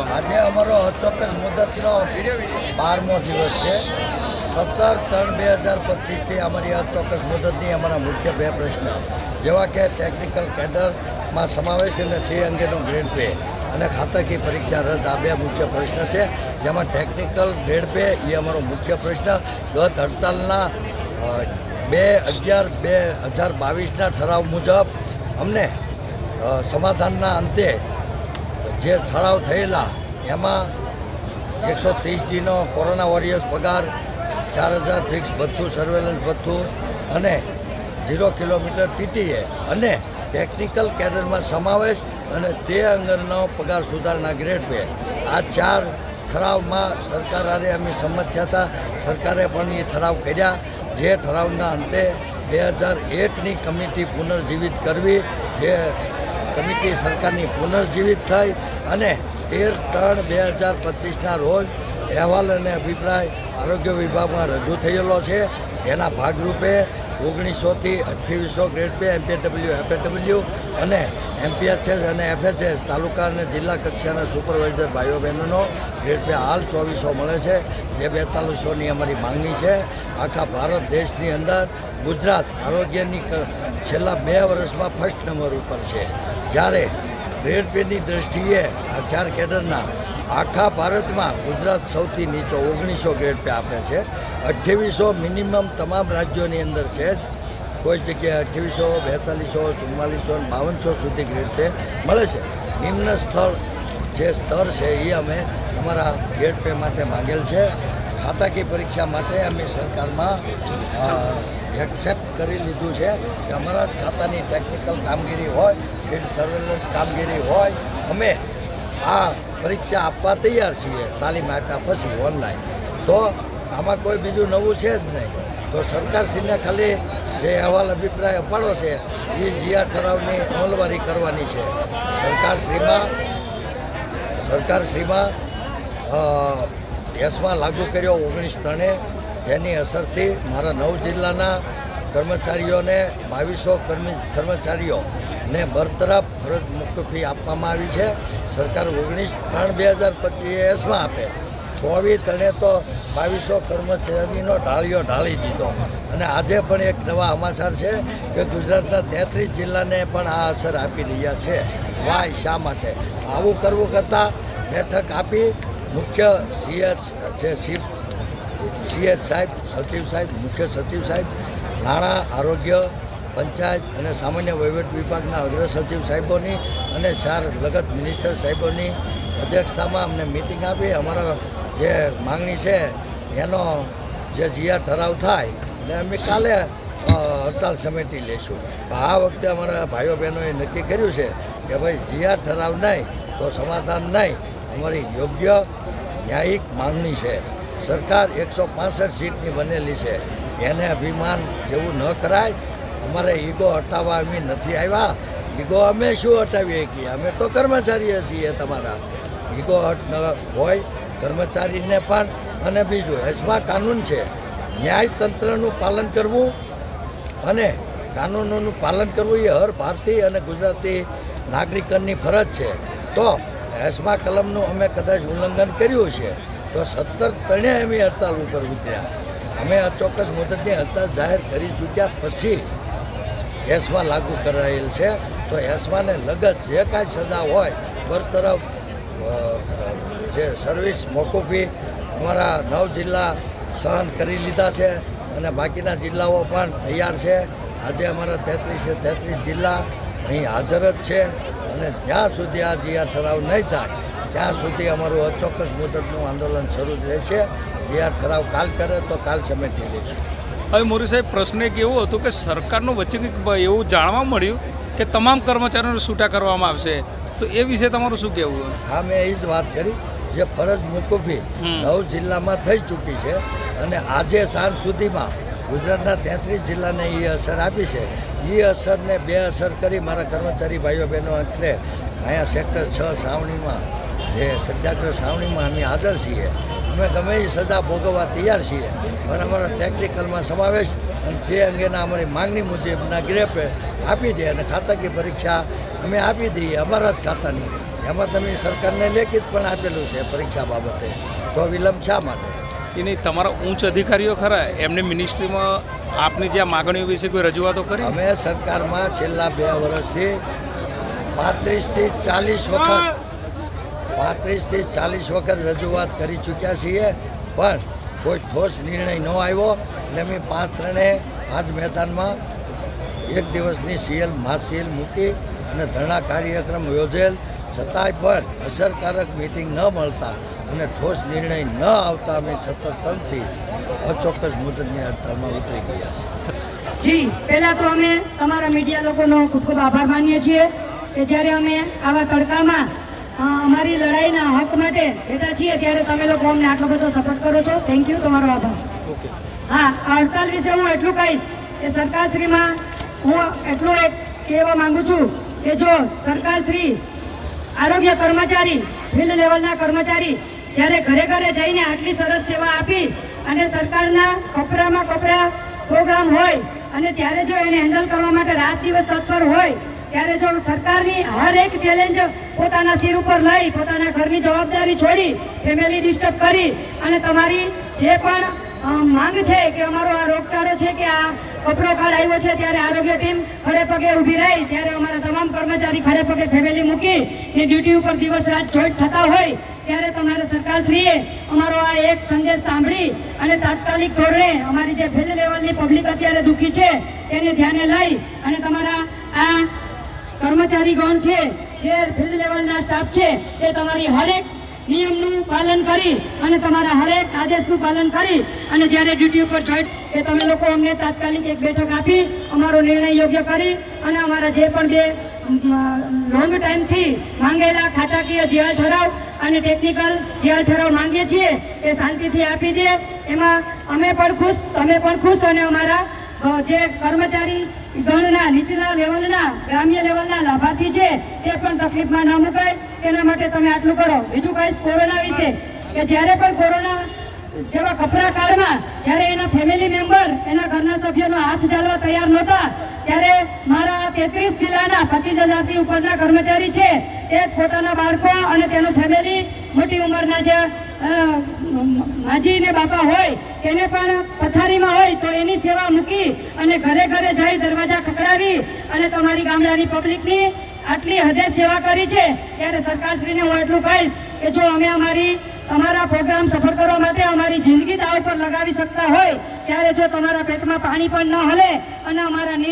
આજે અમારો અચોક્કસ મુદતનો બારમો દિવસ છે. સત્તર ત્રણ બે હજાર પચીસથી અમારી અચોક્કસ મુદતની અમારા મુખ્ય બે પ્રશ્ન. જેવા કે ટેકનિકલ કેડરમાં સમાવેશ અને તે અંગેનો ગ્રેડ પે અને ખાતાકીય પરીક્ષા રદ. આ બે મુખ્ય પ્રશ્ન છે. જેમાં ટેકનિકલ ગ્રેડ પે એ અમારો મુખ્ય પ્રશ્ન. ગત હડતાલના બે અગિયાર બે હજાર બાવીસના ઠરાવ મુજબ અમને સમાધાનના અંતે જે ઠરાવ થયેલા, એમાં એકસો ત્રીસ દીનો કોરોના વોરિયર્સ પગાર, ચાર હજાર ફિક્સ ભથ્થું સર્વેલન્સ ભથ્થું અને ઝીરો કિલોમીટર પીટીએ અને ટેકનિકલ કેડરમાં સમાવેશ અને તે અંગેનો પગાર સુધારના ગ્રેડ બે. આ ચાર ઠરાવમાં સરકાર અમે સંમત થયા હતા. સરકારે પણ એ ઠરાવ કર્યા. જે ઠરાવના અંતે બે હજાર એકની કમિટી પુનર્જીવિત કરવી, જે કમિટી સરકારની પુનર્જીવિત થઈ અને તેર ત્રણ બે હજાર પચીસના રોજ અહેવાલ અને અભિપ્રાય આરોગ્ય વિભાગમાં રજૂ થયેલો છે. એના ભાગરૂપે ઓગણીસોથી અઠ્યાવીસો ગ્રેડ બે એમપીએડબલ્યુ એફએડબલ્યુ અને એમપીએચએસ અને એફએચએસ તાલુકા અને જિલ્લા કક્ષાના સુપરવાઇઝર ભાઈઓ બહેનોનો ગ્રેડ બે હાલ ચોવીસો મળે છે. જે બેતાલીસોની અમારી માંગણી છે. આખા ભારત દેશની અંદર ગુજરાત આરોગ્યની છેલ્લા બે વર્ષમાં ફર્સ્ટ નંબર ઉપર છે. જ્યારે ગ્રેડ પેની દ્રષ્ટિએ આ ચાર કેડરના આખા ભારતમાં ગુજરાત સૌથી નીચો ઓગણીસો ગ્રેડ પે આપે છે. અઠ્યાવીસો મિનિમમ તમામ રાજ્યોની અંદર છે કોઈ જગ્યાએ અઠ્યાવીસો, બેતાલીસો, ચુમ્માલીસો, બાવનસો સુધી ગ્રેડ પે મળે છે. નિમ્ન સ્થળ જે સ્તર છે એ અમે અમારા ગ્રેડ પે માટે માગેલ છે. ખાતાકીય પરીક્ષા માટે અમે સરકારમાં એક્સેપ્ટ કરી લીધું છે કે અમારા જ ખાતાની ટેકનિકલ કામગીરી હોય ફિલ્ડ સર્વેલન્સ કામગીરી હોય, અમે આ પરીક્ષા આપવા તૈયાર છીએ તાલીમ આપ્યા પછી ઓનલાઈન તો આમાં કોઈ બીજું નવું છે જ નહીં. તો સરકારશ્રીને ખાલી જે અહેવાલ અભિપ્રાય અપાડો છે એ જીઆર ઠરાવની અમલવારી કરવાની છે. સરકારશ્રીમાં સરકારશ્રીમાં એસમાં લાગુ કર્યો ઓગણીસ ત્રણે. જેની અસરથી મારા નવ જિલ્લાના કર્મચારીઓને બાવીસો કર્મી, કર્મચારીઓને બરતરફ ફરજ મુક્તફી આપવામાં આવી છે. સરકાર ઓગણીસ ત્રણ બે હજાર પચીસ એસમાં આપે. ચોવીસ તણે તો બાવીસો કર્મચારીનો ઢાળિયો ઢાળી દીધો. અને આજે પણ એક નવા સમાચાર છે કે ગુજરાતના તેત્રીસ જિલ્લાને પણ આ અસર આપી રહ્યા છે. વાય શા માટે? આવું કરવું કરતાં બેઠક આપી મુખ્ય સીએચ જે ચીફ સીએચ સાહેબ, સચિવ સાહેબ, મુખ્ય સચિવ સાહેબ, નાણાં, આરોગ્ય, પંચાયત અને સામાન્ય વહીવટ વિભાગના અગ્ર સચિવ સાહેબોની અને ચાર લગત મિનિસ્ટર સાહેબોની અધ્યક્ષતામાં અમને મિટિંગ આપી. અમારા જે માંગણી છે, એનો જે જીઆર ઠરાવ થાય ને અમે કાલે હડતાલ સમિતિ લઈશું. આ વખતે અમારા ભાઈઓ બહેનોએ નક્કી કર્યું છે કે ભાઈ, જીઆર ઠરાવ નહીં તો સમાધાન નહીં. અમારી યોગ્ય ન્યાયિક માંગણી છે. સરકાર એકસો પાસઠ સીટની બનેલી છે. એને અભિમાન જેવું ન કરાય. અમારે ઈગો હટાવવા અમે નથી આવ્યા. ઈગો અમે શું હટાવીએ કે? અમે તો કર્મચારીએ છીએ તમારા. ઈગો હટ ન હોય કર્મચારીને પણ. અને બીજું એસમાં કાનૂન છે. ન્યાયતંત્રનું પાલન કરવું અને કાનૂનોનું પાલન કરવું એ હર ભારતીય અને ગુજરાતી નાગરિકની ફરજ છે. તો એસમા કલમનું અમે કદાચ ઉલ્લંઘન કર્યું છે. તો સત્તર ત્રણે અમે હડતાલ ઉપર ઉતર્યા. અમે આ ચોક્કસ મુદતની હડતાલ જાહેર કરી ચૂક્યા પછી એસમાં લાગુ કરાયેલ છે. તો એસમાને લગત જે કાંઈ સજા હોય, બરતરફ જે સર્વિસ મોકૂફી અમારા નવ જિલ્લા સહન કરી લીધા છે અને બાકીના જિલ્લાઓ પણ તૈયાર છે. આજે અમારા તેત્રીસે તેત્રીસ જિલ્લા અહીં હાજર જ છે અને જ્યાં સુધી આ જીઆર ઠરાવ નહીં થાય ત્યાં સુધી અમારું અચોક્કસ મુદતનું આંદોલન શરૂ રહેશે જે આ ઠરાવ કાલ કરે તો કાલ સમેટી લઈશું હવે મોરી સાહેબ પ્રશ્ન એક એવો હતો કે સરકારનું વચ્ચે કંઈક એવું જાણવા મળ્યું કે તમામ કર્મચારીઓને છૂટા કરવામાં આવશે. તો એ વિશે તમારું શું કહેવું હા મેં એ જ વાત કરી જે ફરજ મુકુફી નવ જિલ્લામાં થઈ ચૂકી છે અને આજે સાંજ સુધીમાં ગુજરાતના તેત્રીસ જિલ્લાને એ અસર આપી છે. એ અસરને બે અસર કરી મારા કર્મચારી ભાઈઓ બહેનો એટલે અહીંયા સેક્ટર છ છાવણીમાં જે સત્યાગ્રહ સાવણીમાં અમે હાજર છીએ. અમે ગમે એ સજા ભોગવવા તૈયાર છીએ. પણ અમારા ટેકનિકલમાં સમાવેશ અને તે અંગેના અમારી માંગણી મુજબના ગ્રેપ આપી દે અને ખાતાકીય પરીક્ષા અમે આપી દઈએ અમારા જ ખાતાની. એમાં તમે સરકારને લેખિત પણ આપેલું છે પરીક્ષા બાબતે. તો વિલંબ શા માટે? એ નહીં તમારા ઉચ્ચ અધિકારીઓ ખરા એમને મિનિસ્ટ્રીમાં આપની જે માગણીઓ વિશે કોઈ રજૂઆતો કરી? અમે સરકારમાં છેલ્લા બે વર્ષથી પાંત્રીસથી ચાલીસ વખત પાંત્રીસથી ચાલીસ વખત રજૂઆત કરી ચૂક્યા છીએ, પણ કોઈ ઠોસ નિર્ણય ન આવ્યો એટલે અમે પાંચ ત્રણે આજ મેદાનમાં એક દિવસની સીએલ મહાસીએલ મૂકી અને ધરણા કાર્યક્રમ યોજેલ, છતાંય પણ અસરકારક મિટિંગ ન મળતા અને ઠોસ નિર્ણય ન આવતા અમે સતત ત્રણથી અચોક્કસ મુદતની હડતાલમાં ઉતરી ગયા છીએ. જી, પહેલાં તો અમે તમારા મીડિયા લોકોનો ખૂબ ખૂબ આભાર માનીએ છીએ કે જ્યારે અમે આવા તડકામાં અમારી લડાઈના હક માટે બેઠા છીએ ત્યારે તમે લોકો અમને આટલો બધો સપોર્ટ કરો છો. થેન્ક યુ તમારો આભાર. હા હડતાલ વિશે હું એટલું કહીશ કે સરકારશ્રીમાં હું એટલું કહેવા માંગુ છું કે જો સરકારશ્રી આરોગ્ય કર્મચારી ફિલ્ડ લેવલના કર્મચારી જ્યારે ઘરે ઘરે જઈને આટલી સરસ સેવા આપી અને સરકારના કપરામાં કપરા પ્રોગ્રામ હોય અને ત્યારે જો એને હેન્ડલ કરવા માટે રાત દિવસ તત્પર હોય ત્યારે જો સરકારની હર એક ચેલેન્જ પોતાના સિર ઉપર લઈ, પોતાના ઘરની જવાબદારી છોડી ફેમિલી ડિસ્ટર્બ કરી અને તમારી જે પણ માંગ છે કે અમારો આ રોગચાળો છે કે આ કપરો કાર્ડ આવ્યો છે ત્યારે આરોગ્ય ટીમ ખડે પગે ઊભી રહી, ત્યારે અમારા તમામ કર્મચારી ખડે પગે ફેમિલી મૂકી ને ડ્યુટી ઉપર દિવસ રાત જોઈન્ટ થતા હોય, ત્યારે તમારે સરકારશ્રીએ અમારો આ એક સંદેશ સાંભળી અને તાત્કાલિક ધોરણે અમારી જે ફિલ્ડ લેવલની પબ્લિક અત્યારે દુઃખી છે, તેને ધ્યાને લઈ અને તમારા આ કર્મચારી ગણ છે, જે ફિલ્ડ લેવલના સ્ટાફ છે, તે તમારી હરેક નિયમનું પાલન કરી અને તમારા હરેક આદેશનું પાલન કરી અને જ્યારે ડ્યુટી ઉપર જોઈ કે તમે લોકો અમને તાત્કાલિક એક બેઠક આપી, અમારો નિર્ણય યોગ્ય કરી અને અમારા જે પણ બે લોંગ ટાઈમથી માંગેલા ખાતાકીય જીઆર ઠરાવ અને ટેકનિકલ જીઆર ઠરાવ માંગીએ છીએ એ શાંતિથી આપી દે. એમાં અમે પણ ખુશ, તમે પણ ખુશ અને અમારા જે કર્મચારી ગણના, નીચલા લેવલના, ગ્રામ્ય લેવલના લાભાર્થી છે, તે પણ તકલીફમાં ન મુકાય. તેના માટે તમે આટલું કરો. બીજું કહીશ કોરોના વિશે? કે જ્યારે પણ કોરોના જેવા કપરા કાળમાં, જ્યારે એના ફેમિલી મેમ્બર એના ઘરના સભ્યોનો હાથ ઝાલવા તૈયાર નહોતા, ત્યારે મારા તેત્રીસ જિલ્લાના પચીસ હજારથી ઉપરના કર્મચારી છે એ પોતાના બાળકો અને તેનું ફેમિલી મોટી ઉંમરના જે માજી ને બાપા હોય તેને પણ પથારીમાં હોય તો એની સેવા મૂકી અને ઘરે ઘરે જઈ દરવાજા ખકડાવી અને તમારી ગામડાની પબ્લિકની આટલી હદે સેવા કરી છે, ત્યારે સરકારશ્રીને હું એટલું કહીશ કે જો અમે અમારી, અમારા પ્રોગ્રામ સફળ કરવા માટે અમારી જિંદગી દાવ પર લગાવી શકતા હોય, ત્યારે જો તમારા પેટમાં પાણી પણ ન હલે અને અમારા